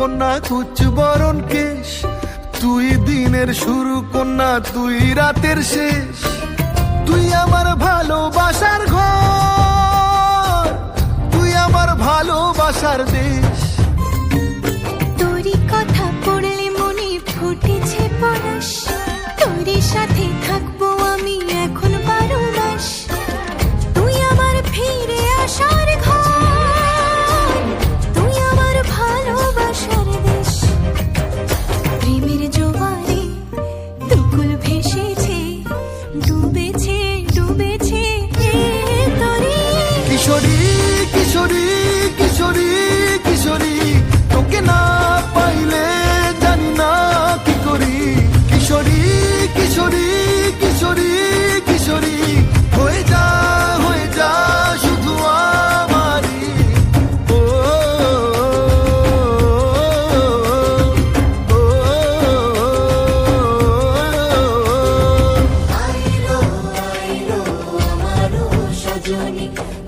কন্যা কুচবরণ কেশ? তুই দিনের শুরু কন্যা, তুই রাতের শেষ। তুই আমার ভালোবাসার ঘর, তুই আমার ভালোবাসার দেশ। Johnny.